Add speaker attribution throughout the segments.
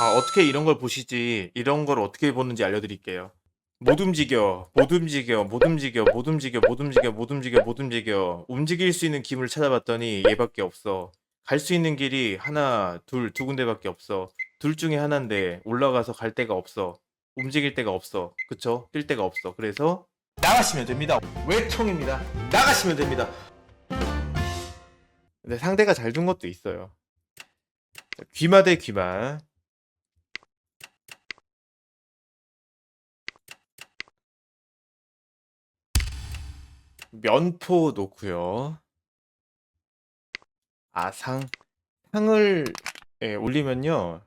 Speaker 1: 아, 어떻게 이런 걸 보시지, 이런 걸 어떻게 보는지 알려드릴게요. 못 움직여, 못 움직여, 못 움직여, 못 움직여, 못 움직여, 못 움직여, 못 움직여. 움직일 수 있는 기물을 찾아봤더니 얘밖에 없어. 갈 수 있는 길이 하나, 둘, 두 군데밖에 없어. 둘 중에 하나인데 올라가서 갈 데가 없어. 움직일 데가 없어. 그쵸? 뛸 데가 없어. 그래서 나가시면 됩니다. 외통입니다. 나가시면 됩니다. 근데 상대가 잘준 것도 있어요. 자, 귀마 대 귀마. 면포 놓고요. 아, 상. 상을 예, 올리면요.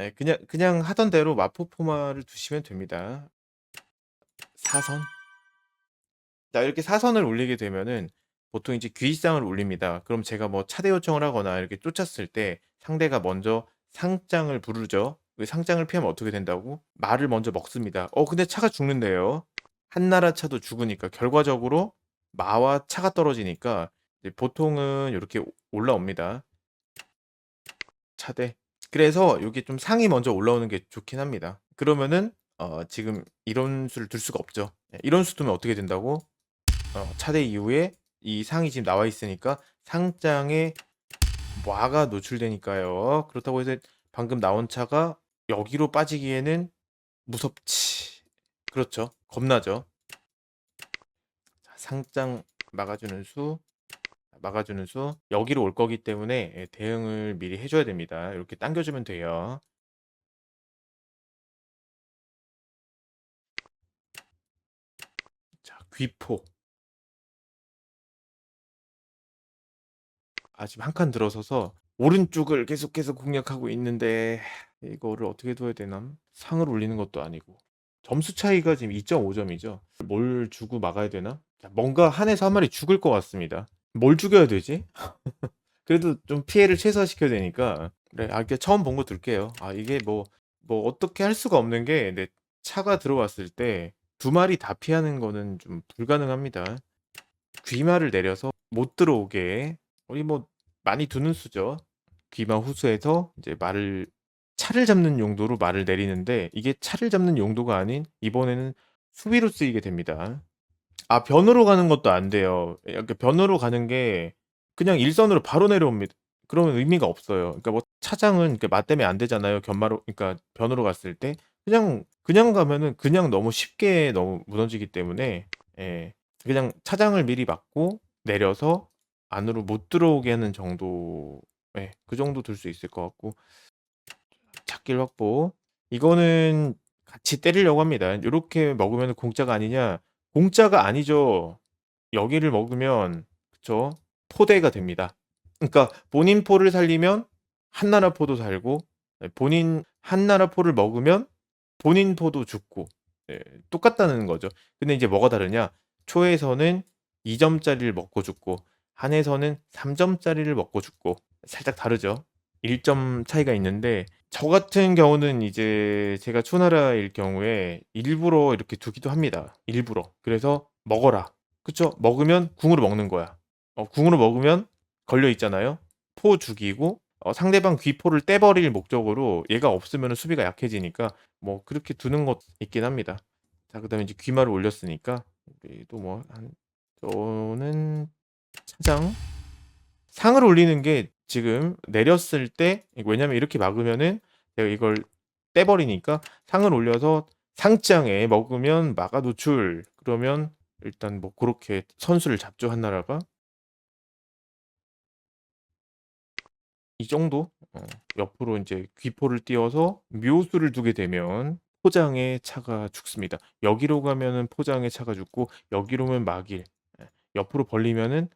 Speaker 1: 예, 그냥 그냥 하던 대로 마포포마를 두시면 됩니다. 사선. 자, 이렇게 사선을 올리게 되면은 보통 이제 귀상을 올립니다. 그럼 제가 뭐 차대 요청을 하거나 이렇게 쫓았을 때 상대가 먼저 상장을 부르죠. 그 상장을 피하면 어떻게 된다고? 말을 먼저 먹습니다. 어, 근데 차가 죽는데요. 한 나라 차도 죽으니까 결과적으로 마와 차가 떨어지니까 보통은 이렇게 올라옵니다. 차대. 그래서 여기 좀 상이 먼저 올라오는 게 좋긴 합니다. 그러면은 어, 지금 이런 수를 둘 수가 없죠. 예, 이런 수 두면 어떻게 된다고? 어, 차대 이후에 이 상이 지금 나와 있으니까 상장에 와가 노출되니까요. 그렇다고 해서 방금 나온 차가 여기로 빠지기에는 무섭지. 그렇죠. 겁나죠. 자, 상장 막아주는 수, 막아주는 수. 여기로 올 거기 때문에 예, 대응을 미리 해줘야 됩니다. 이렇게 당겨주면 돼요. 자, 귀포. 아, 지금 한 칸 들어서서 오른쪽을 계속해서 공략하고 있는데 이거를 어떻게 둬야 되나? 상을 올리는 것도 아니고. 점수 차이가 지금 2.5점이죠. 뭘 주고 막아야 되나? 자, 뭔가 한에서 한 마리 죽을 것 같습니다. 뭘 죽여야 되지? 그래도 좀 피해를 최소화시켜야 되니까. 그래, 아, 이게 처음 본 거 들게요. 아, 이게 뭐, 뭐, 어떻게 할 수가 없는 게, 내 차가 들어왔을 때 두 마리 다 피하는 거는 좀 불가능합니다. 귀마를 내려서 못 들어오게, 우리 뭐, 많이 두는 수죠. 귀마 후수에서 이제 말을 차를 잡는 용도로 말을 내리는데 이게 차를 잡는 용도가 아닌 이번에는 수비로 쓰이게 됩니다. 아 변으로 가는 것도 안 돼요. 이렇게 변으로 가는 게 그냥 일선으로 바로 내려옵니다. 그러면 의미가 없어요. 그러니까 뭐 차장은 그 맞대면 안 되잖아요. 견마로 그러니까 변으로 갔을 때 그냥 그냥 가면은 그냥 너무 쉽게 너무 무너지기 때문에 예. 그냥 차장을 미리 막고 내려서 안으로 못 들어오게 하는 정도 예. 그 정도 둘수 있을 것 같고 잡길 확보. 이거는 같이 때리려고 합니다. 요렇게 먹으면 공짜가 아니냐? 공짜가 아니죠. 여기를 먹으면 그쵸? 포대가 됩니다. 그러니까 본인 포를 살리면 한나라 포도 살고 네, 본인 한나라 포를 먹으면 본인 포도 죽고 예, 똑같다는 거죠. 근데 이제 뭐가 다르냐? 초에서는 2점짜리를 먹고 죽고 한에서는 3점짜리를 먹고 죽고 살짝 다르죠. 1점 차이가 있는데 저 같은 경우는 이제 제가 초나라일 경우에 일부러 이렇게 두기도 합니다. 일부러. 그래서 먹어라. 그쵸? 먹으면 궁으로 먹는 거야. 어, 궁으로 먹으면 걸려 있잖아요. 포 죽이고 어, 상대방 귀포를 떼버릴 목적으로 얘가 없으면 수비가 약해지니까 뭐 그렇게 두는 것 있긴 합니다. 자, 그다음에 이제 귀마를 올렸으니까 또뭐한 저는 차장 상을 올리는 게 지금 내렸을 때 왜냐면 이렇게 막으면은 내가 이걸 떼버리니까 상을 올려서 상장에 먹으면 막아 노출. 그러면 일단 뭐 그렇게 선수를 잡죠 한 나라가 이 정도? 어, 옆으로 이제 귀포를 띄워서 묘수를 두게 되면 포장에 차가 죽습니다. 여기로 가면은 포장에 차가 죽고 여기로 면 막일. 예, 옆으로 벌리면은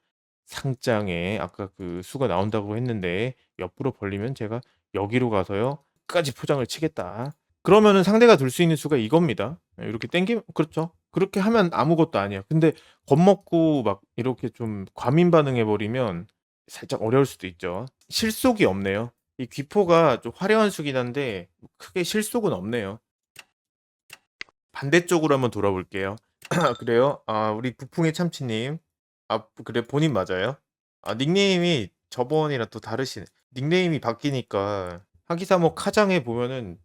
Speaker 1: 상장에 아까 그 수가 나온다고 했는데 옆으로 벌리면 제가 여기로 가서요. 끝까지 포장을 치겠다. 그러면은 상대가 둘수 있는 수가 이겁니다. 예, 이렇게 땡기 그렇죠. 그렇게 하면 아무것도 아니야. 근데 겁먹고 막 이렇게 좀 과민 반응해 버리면 살짝 어려울 수도 있죠. 실속이 없네요. 이 귀포가 좀 화려한 수긴 한데 크게 실속은 없네요. 반대쪽으로 한번 돌아볼게요. 그래요? 아, 우리 부풍의 참치님. 아, 그래 본인 맞아요? 아, 닉네임이 저번이랑 또 다르시네. 닉네임이 바뀌니까 하기사모 카장에 보면은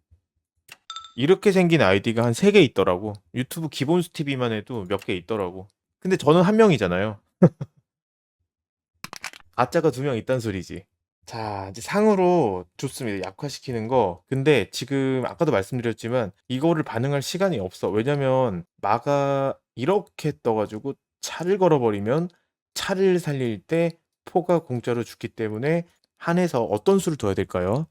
Speaker 1: 이렇게 생긴 아이디가 한 3개 있더라고. 유튜브 기본 스티비만 해도 몇 개 있더라고. 근데 저는 한 명이잖아요. 가짜가 두 명 있단 소리지. 자, 이제 상으로 좋습니다. 약화시키는 거. 근데 지금 아까도 말씀드렸지만 이거를 반응할 시간이 없어. 왜냐면 마가 이렇게 떠가지고 차를 걸어버리면 차를 살릴 때 포가 공짜로 죽기 때문에 한해서 어떤 수를 둬야 될까요?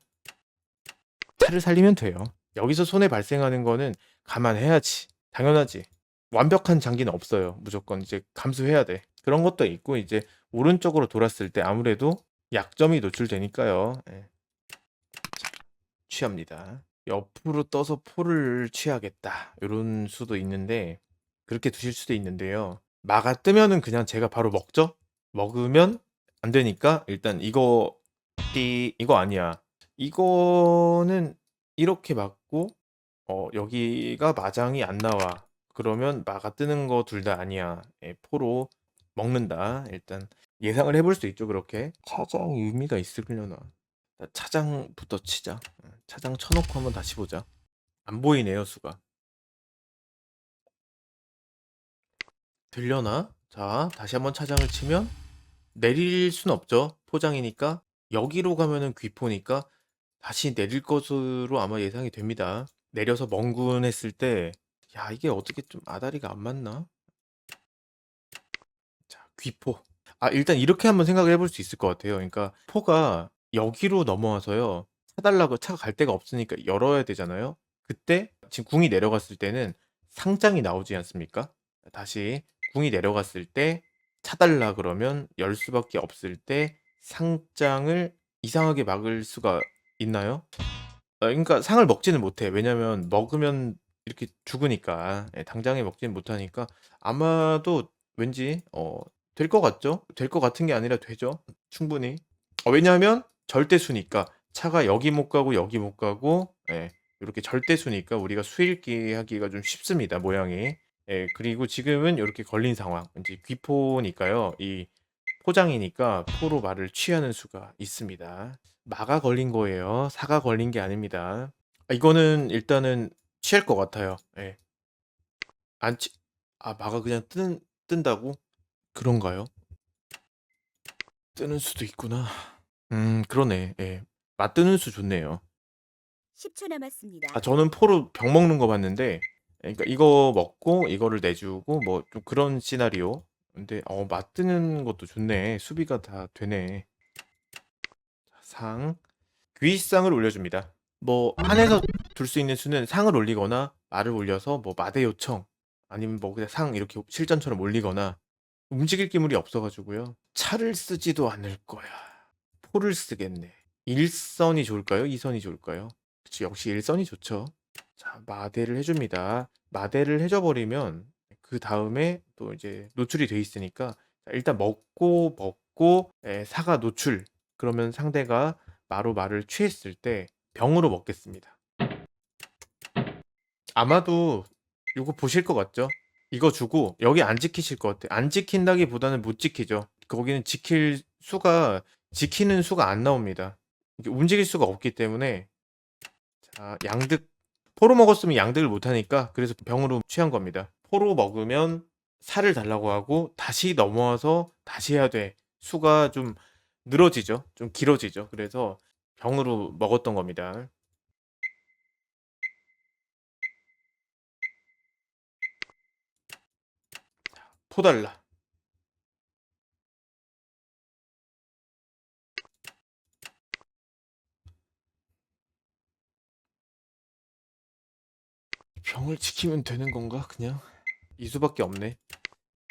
Speaker 1: 차를 살리면 돼요. 여기서 손해 발생하는 거는 감안해야지. 당연하지. 완벽한 장기는 없어요. 무조건 이제 감수해야 돼. 그런 것도 있고 이제 오른쪽으로 돌았을 때 아무래도 약점이 노출되니까요. 예. 자, 취합니다. 옆으로 떠서 포를 취하겠다. 이런 수도 있는데 그렇게 두실 수도 있는데요. 마가 뜨면은 그냥 제가 바로 먹죠. 먹으면 안 되니까 일단 이거 띠 이거 아니야. 이거는 이렇게 맞고 어 여기가 마장이 안 나와. 그러면 마가 뜨는 거 둘 다 아니야. 예, 포로 먹는다. 일단 예상을 해볼 수 있죠. 그렇게 차장 의미가 있으려나. 나 차장부터 치자. 어, 차장 쳐놓고 한번 다시 보자. 안 보이네요 수가. 들려나? 자 다시 한번 차장을 치면 내릴 순 없죠. 포장이니까 여기로 가면은 귀포니까 다시 내릴 것으로 아마 예상이 됩니다. 내려서 멍군 했을 때, 야, 이게 어떻게 좀 아다리가 안 맞나? 자, 귀포. 아, 일단 이렇게 한번 생각을 해볼 수 있을 것 같아요. 그러니까 포가 여기로 넘어와서요. 사달라고 차가 갈 데가 없으니까 열어야 되잖아요. 그때 지금 궁이 내려갔을 때는 상장이 나오지 않습니까? 다시 궁이 내려갔을 때 차달라 그러면 열 수밖에 없을 때 상장을 이상하게 막을 수가 있나요? 아, 그러니까 상을 먹지는 못해. 왜냐면 먹으면 이렇게 죽으니까. 예, 당장에 먹지는 못하니까 아마도 왠지 어, 될 것 같죠? 될 것 같은 게 아니라 되죠. 충분히. 어, 왜냐하면 절대수니까 차가 여기 못 가고 여기 못 가고 예, 이렇게 절대수니까 우리가 수읽기 하기가 좀 쉽습니다. 모양이. 예, 그리고 지금은 이렇게 걸린 상황. 이제 귀포니까요. 이 포장이니까 포로 말을 취하는 수가 있습니다. 마가 걸린 거예요. 사가 걸린 게 아닙니다. 아, 이거는 일단은 취할 것 같아요. 예. 안 취, 아, 마가 그냥 뜬, 뜬다고? 그런가요? 뜨는 수도 있구나. 음, 그러네. 예. 마 뜨는 수 좋네요.
Speaker 2: 10초 남았습니다.
Speaker 1: 아, 저는 포로 병 먹는 거 봤는데, 그러니까 이거 먹고 이거를 내주고 뭐 좀 그런 시나리오. 근데 어, 마 뜨는 것도 좋네. 수비가 다 되네. 자, 상. 귀상을 올려줍니다. 뭐 한에서 둘 수 있는 수는 상을 올리거나 말을 올려서 뭐 마대 요청 아니면 뭐 그냥 상 이렇게 실전처럼 올리거나 움직일 기물이 없어가지고요. 차를 쓰지도 않을 거야. 포를 쓰겠네. 1선이 좋을까요? 2선이 좋을까요? 그치, 역시 1선이 좋죠. 자, 마대를 해줍니다. 마대를 해줘버리면 그 다음에 또 이제 노출이 돼 있으니까 자, 일단 먹고 먹고 에, 사가 노출. 그러면 상대가 마로 말을 취했을 때 병으로 먹겠습니다. 아마도 이거 보실 것 같죠? 이거 주고 여기 안 지키실 것 같아. 안 지킨다기보다는 못 지키죠. 거기는 지킬 수가 지키는 수가 안 나옵니다. 움직일 수가 없기 때문에 자 양득 포로 먹었으면 양득을 못 하니까 그래서 병으로 취한 겁니다. 포로 먹으면 살을 달라고 하고 다시 넘어와서 다시 해야 돼. 수가 좀 늘어지죠. 좀 길어지죠. 그래서 병으로 먹었던 겁니다. 포달라. 병을 지키면 되는 건가 그냥 이 수밖에 없네.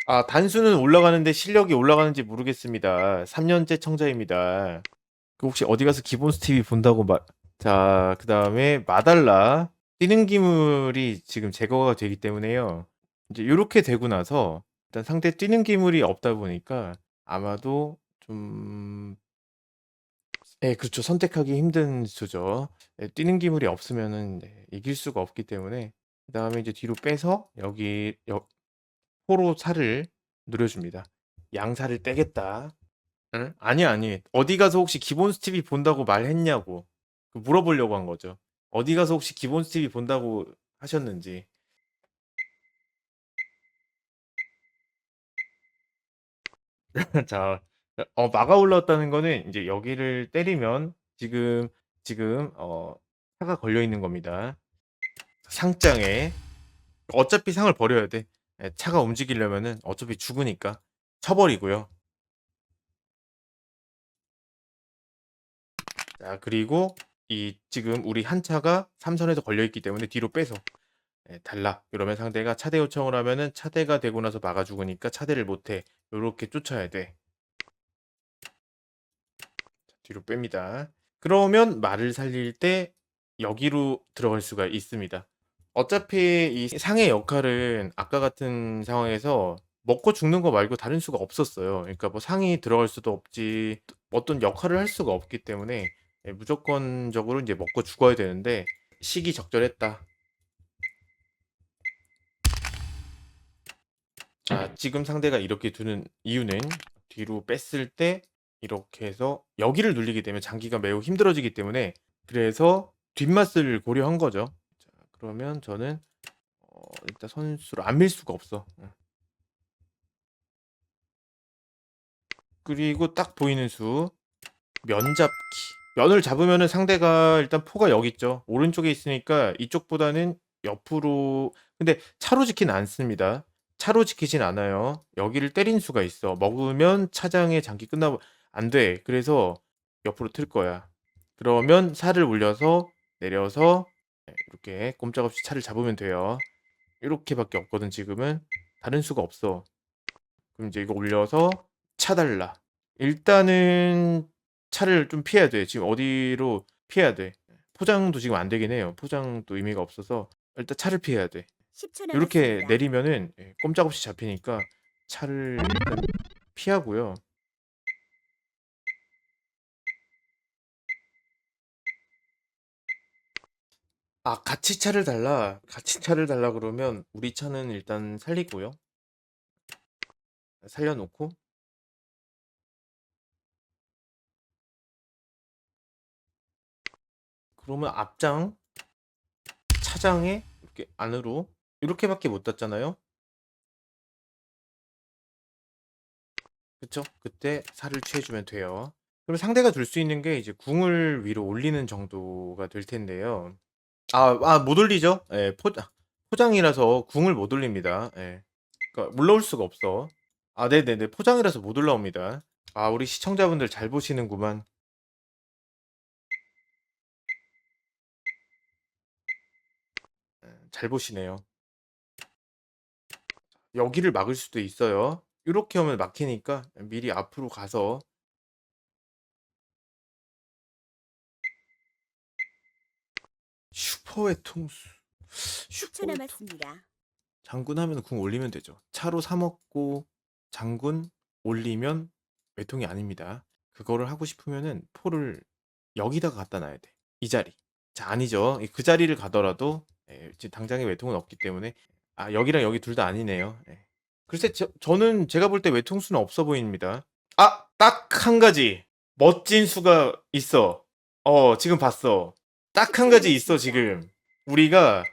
Speaker 1: 아 단수는 올라가는데 실력이 올라가는지 모르겠습니다. 3년째 청자입니다. 그 혹시 어디 가서 기본 스티비 본다고 말. 자, 그 다음에 마달라 뛰는 기물이 지금 제거가 되기 때문에요. 이제 이렇게 되고 나서 일단 상대 뛰는 기물이 없다 보니까 아마도 좀 예, 그렇죠. 선택하기 힘든 수죠. 예, 뛰는 기물이 없으면은 네, 이길 수가 없기 때문에 그 다음에 이제 뒤로 빼서 여기 여, 포로 살을 누려줍니다. 양살을 떼겠다. 응? 아니 아니. 어디 가서 혹시 기본 스티비 본다고 말했냐고. 그 물어보려고 한 거죠. 어디 가서 혹시 기본 스티비 본다고 하셨는지. 자, 어, 마가 올라왔다는 거는 이제 여기를 때리면 지금 지금 어, 차가 걸려 있는 겁니다. 상장에 어차피 상을 버려야 돼. 예, 차가 움직이려면은 어차피 죽으니까 쳐버리고요. 자, 그리고 이 지금 우리 한 차가 삼선에서 걸려 있기 때문에 뒤로 빼서 예, 달라. 이러면 상대가 차대 요청을 하면은 차대가 되고 나서 막아 죽으니까 차대를 못 해. 요렇게 쫓아야 돼. 자, 뒤로 뺍니다. 그러면 말을 살릴 때 여기로 들어갈 수가 있습니다. 어차피 이 상의 역할은 아까 같은 상황에서 먹고 죽는 거 말고 다른 수가 없었어요. 그러니까 뭐 상이 들어갈 수도 없지 어떤 역할을 할 수가 없기 때문에 예, 무조건적으로 이제 먹고 죽어야 되는데 시기 적절했다. 자, 지금 상대가 이렇게 두는 이유는 뒤로 뺐을 때 이렇게 해서 여기를 눌리게 되면 장기가 매우 힘들어지기 때문에 그래서 뒷맛을 고려한 거죠. 자, 그러면 저는 어, 일단 선수를 안 밀 수가 없어. 응. 그리고 딱 보이는 수 면잡기. 면을 잡으면은 상대가 일단 포가 여기 있죠. 오른쪽에 있으니까 이쪽보다는 옆으로 근데 차로 지키진 않습니다. 차로 지키진 않아요. 여기를 때린 수가 있어. 먹으면 차장의 장기 끝나고 안 돼. 그래서 옆으로 틀 거야. 그러면 살을 올려서 내려서 네, 이렇게 꼼짝없이 차를 잡으면 돼요. 이렇게밖에 없거든 지금은 다른 수가 없어. 그럼 이제 이거 올려서 차 달라. 일단은 차를 좀 피해야 돼. 지금 어디로 피해야 돼. 포장도 지금 안 되긴 해요. 포장도 의미가 없어서 일단 차를 피해야 돼.
Speaker 2: 10초
Speaker 1: 이렇게
Speaker 2: 남았습니다.
Speaker 1: 내리면은 예, 꼼짝없이 잡히니까 차를 일단 피하고요. 아, 같이 차를 달라. 같이 차를 달라 그러면 우리 차는 일단 살리고요. 살려놓고 그러면 앞장 차장에 이렇게 안으로 이렇게밖에 못 닿잖아요. 그쵸? 그때 살을 취해주면 돼요. 그럼 상대가 둘 수 있는 게 이제 궁을 위로 올리는 정도가 될 텐데요. 아, 아, 못 올리죠? 예, 포, 포장이라서 궁을 못 올립니다. 예. 그러니까 올라올 수가 없어. 아, 네네네. 포장이라서 못 올라옵니다. 아, 우리 시청자분들 잘 보시는구만. 예, 잘 보시네요. 여기를 막을 수도 있어요. 이렇게 하면 막히니까 미리 앞으로 가서 슈퍼의 통수.
Speaker 2: 10초
Speaker 1: 슈퍼의 통-
Speaker 2: 남았습니다.
Speaker 1: 장군 하면 궁 올리면 되죠. 차로 사 먹고 장군 올리면 외통이 아닙니다. 그거를 하고 싶으면은 포를 여기다가 갖다 놔야 돼. 이 자리. 자, 아니죠. 그 자리를 가더라도 예, 지금 당장에 외통은 없기 때문에 아, 여기랑 여기 둘 다 아니네요. 예. 글쎄 저, 저는 제가 볼 때 외통수는 없어 보입니다. 아, 딱 한 가지. 멋진 수가 있어. 어, 지금 봤어. 딱 한 가지 있어, 지금. 우리가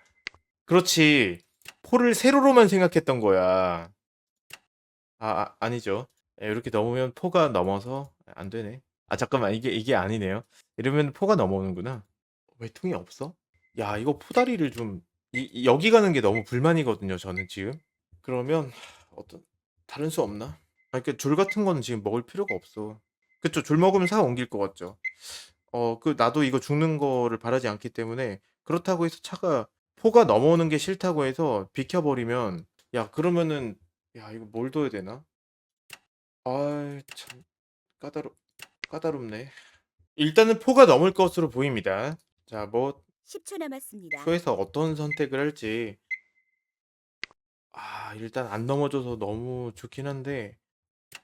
Speaker 1: 그렇지. 포를 세로로만 생각했던 거야. 아, 아 아니죠. 예, 이렇게 넘으면 포가 넘어서 안 되네. 아 잠깐만 이게 이게 아니네요. 이러면 포가 넘어오는구나. 외통이 없어? 야 이거 포다리를 좀 이, 이- 여기 가는 게 너무 불만이거든요. 저는 지금. 그러면 하, 어떤 다른 수 없나? 아 그러니까 줄 같은 거는 지금 먹을 필요가 없어. 그쵸? 줄 먹으면 사 옮길 것 같죠. 어 그 나도 이거 죽는 거를 바라지 않기 때문에 그렇다고 해서 차가 포가 넘어오는 게 싫다고 해서 비켜 버리면 야 그러면은 야 이거 뭘 둬야 되나? 아이 참 까다롭 까다롭네. 일단은 포가 넘을 것으로 보입니다. 자, 뭐
Speaker 2: 10초 남았습니다.
Speaker 1: 표에서 어떤 선택을 할지 아 일단 안 넘어져서 너무 좋긴 한데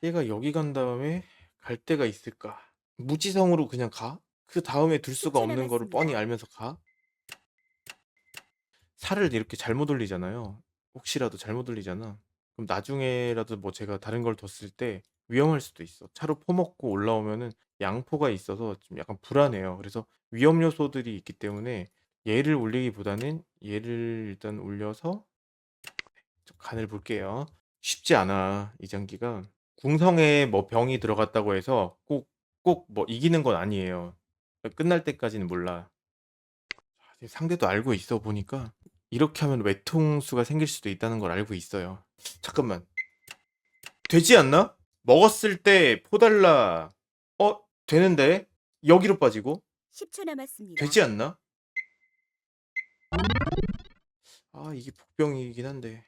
Speaker 1: 얘가 여기 간 다음에 갈 데가 있을까? 무지성으로 그냥 가? 그 다음에 둘 수가
Speaker 2: 십초
Speaker 1: 없는 거를 뻔히
Speaker 2: 남았습니다.
Speaker 1: 알면서 가? 살을 이렇게 잘못 돌리잖아요. 혹시라도 잘못 돌리잖아. 그럼 나중에라도 뭐 제가 다른 걸 뒀을 때 위험할 수도 있어. 차로 퍼먹고 올라오면은 양포가 있어서 좀 약간 불안해요. 그래서 위험 요소들이 있기 때문에 얘를 올리기보다는 얘를 일단 올려서 좀 간을 볼게요. 쉽지 않아 이 장기가. 궁성에 뭐 병이 들어갔다고 해서 꼭 꼭 뭐 이기는 건 아니에요. 끝날 때까지는 몰라. 아, 상대도 알고 있어 보니까 이렇게 하면 외통수가 생길 수도 있다는 걸 알고 있어요. 잠깐만. 되지 않나? 먹었을 때 포달라 어 되는데 여기로 빠지고
Speaker 2: 10초 남았습니다.
Speaker 1: 되지 않나? 아 이게 복병이긴 한데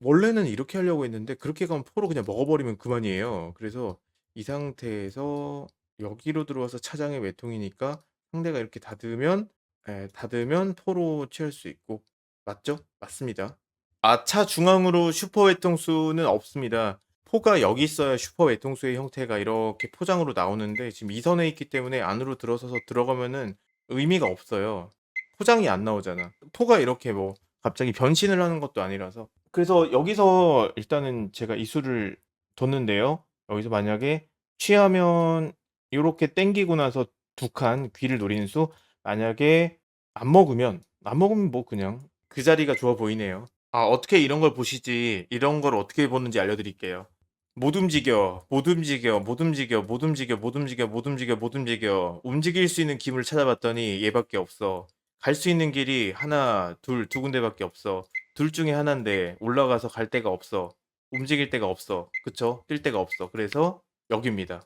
Speaker 1: 원래는 이렇게 하려고 했는데 그렇게 가면 포로 그냥 먹어버리면 그만이에요. 그래서 이 상태에서 여기로 들어와서 차장의 외통이니까 상대가 이렇게 닫으면 에, 닫으면 포로 취할 수 있고 맞죠? 맞습니다. 아차 중앙으로 슈퍼 외통수는 없습니다. 포가 여기 있어야 슈퍼 외통수의 형태가 이렇게 포장으로 나오는데 지금 이 선에 있기 때문에 안으로 들어서서 들어가면은 의미가 없어요. 포장이 안 나오잖아. 포가 이렇게 뭐 갑자기 변신을 하는 것도 아니라서. 그래서 여기서 일단은 제가 이 수를 뒀는데요. 여기서 만약에 취하면 이렇게 땡기고 나서 두 칸 귀를 노리는 수 만약에 안 먹으면 안 먹으면 뭐 그냥 그 자리가 좋아 보이네요. 아 어떻게 이런 걸 보시지 이런 걸 어떻게 보는지 알려드릴게요. 못 움직여, 못 움직여, 못 움직여, 못 움직여, 못 움직여, 못 움직여, 못 움직여. 움직일 수 있는 기물을 찾아봤더니 얘밖에 없어. 갈 수 있는 길이 하나, 둘, 두 군데밖에 없어. 둘 중에 하나인데 올라가서 갈 데가 없어. 움직일 데가 없어. 그쵸? 뛸 데가 없어. 그래서 여기입니다.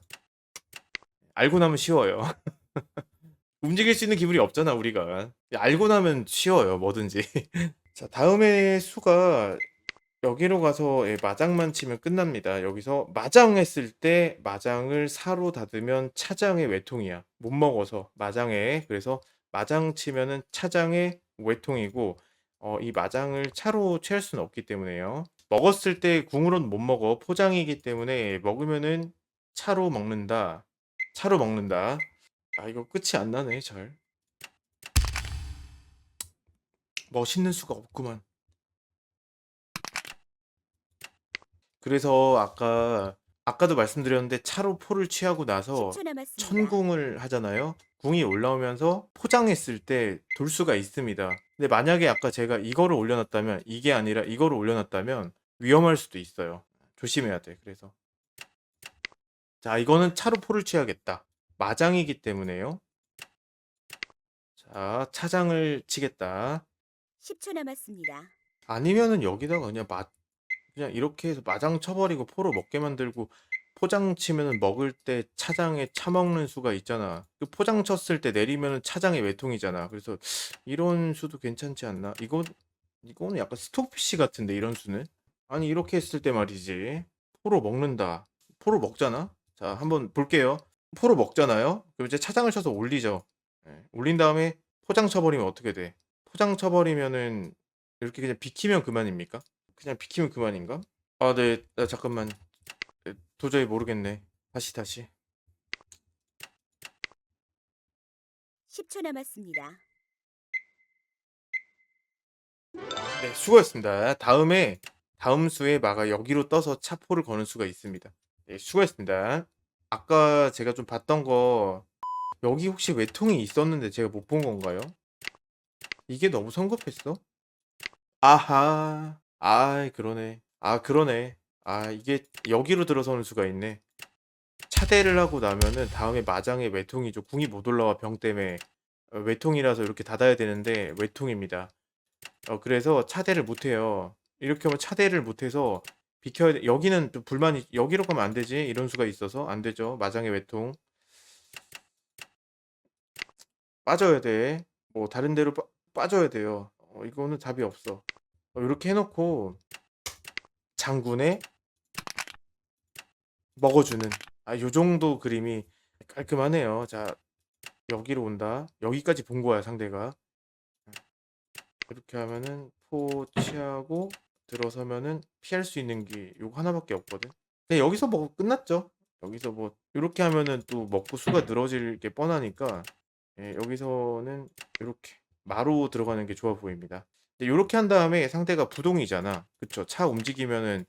Speaker 1: 알고 나면 쉬워요. 움직일 수 있는 기물이 없잖아, 우리가. 알고 나면 쉬워요, 뭐든지. 자, 다음에 수가 여기로 가서 예, 마장만 치면 끝납니다. 여기서 마장 했을 때 마장을 사로 닫으면 차장의 외통이야. 못 먹어서 마장에 그래서 마장 치면은 차장의 외통이고 어, 이 마장을 차로 취할 수는 없기 때문에요. 먹었을 때 궁으로는 못 먹어 포장이기 때문에 먹으면은 차로 먹는다. 차로 먹는다. 아 이거 끝이 안 나네 잘. 멋있는 수가 없구만. 그래서 아까 아까도 말씀드렸는데 차로 포를 취하고 나서
Speaker 2: 10초 남았습니다.
Speaker 1: 천궁을 하잖아요. 궁이 올라오면서 포장했을 때 돌 수가 있습니다. 근데 만약에 아까 제가 이거를 올려놨다면 이게 아니라 이거를 올려놨다면 위험할 수도 있어요. 조심해야 돼. 그래서 자 이거는 차로 포를 취하겠다. 마장이기 때문에요. 자 차장을 치겠다.
Speaker 2: 10초 남았습니다.
Speaker 1: 아니면은 여기다가 그냥 마 그냥 이렇게 해서 마장 쳐버리고 포로 먹게 만들고 포장 치면은 먹을 때 차장에 차 먹는 수가 있잖아. 그 포장 쳤을 때 내리면은 차장의 외통이잖아. 그래서 이런 수도 괜찮지 않나? 이거 이거는 약간 스톡피쉬 같은데 이런 수는? 아니 이렇게 했을 때 말이지. 포로 먹는다. 포로 먹잖아. 자 한번 볼게요. 포로 먹잖아요. 그럼 이제 차장을 쳐서 올리죠. 예, 올린 다음에 포장 쳐버리면 어떻게 돼? 포장 쳐버리면은 이렇게 그냥 비키면 그만입니까? 그냥 비키면 그만인가? 아, 네. 아, 잠깐만. 네, 도저히 모르겠네. 다시 다시.
Speaker 2: 10초 남았습니다.
Speaker 1: 네, 수고했습니다. 다음에 다음 수에 마가 여기로 떠서 차포를 거는 수가 있습니다. 네, 수고했습니다. 아까 제가 좀 봤던 거 여기 혹시 외통이 있었는데 제가 못 본 건가요? 이게 너무 성급했어? 아하. 아, 그러네. 아, 그러네. 아, 이게 여기로 들어서는 수가 있네. 차대를 하고 나면은 다음에 마장에 외통이죠. 궁이 못 올라와 병 때문에 어, 외통이라서 이렇게 닫아야 되는데 외통입니다. 어, 그래서 차대를 못 해요. 이렇게 하면 차대를 못 해서 비켜야 돼. 여기는 또 불만이 여기로 가면 안 되지. 이런 수가 있어서 안 되죠. 마장의 외통. 빠져야 돼. 뭐 다른 데로 빠, 빠져야 돼요. 어, 이거는 답이 없어. 어, 이렇게 해놓고 장군에 먹어주는 아, 요 정도 그림이 깔끔하네요. 자, 여기로 온다. 여기까지 본 거야, 상대가. 이렇게 하면은 포 취하고 들어서면은 피할 수 있는 게 요거 하나밖에 없거든. 근데 여기서 뭐 끝났죠. 여기서 뭐 이렇게 하면은 또 먹고 수가 늘어질 게 뻔하니까 예, 여기서는 이렇게 마로 들어가는 게 좋아 보입니다. 근데 이렇게 한 다음에 상대가 부동이잖아. 그쵸? 차 움직이면은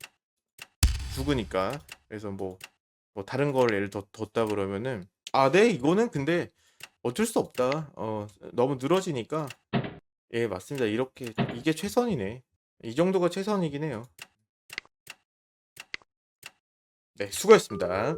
Speaker 1: 죽으니까. 그래서 뭐, 뭐 다른 걸 예를 더, 뒀다 그러면은 아, 네, 이거는 근데 어쩔 수 없다. 어, 너무 늘어지니까. 예, 맞습니다. 이렇게 이게 최선이네. 이 정도가 최선이긴 해요. 네, 수고했습니다.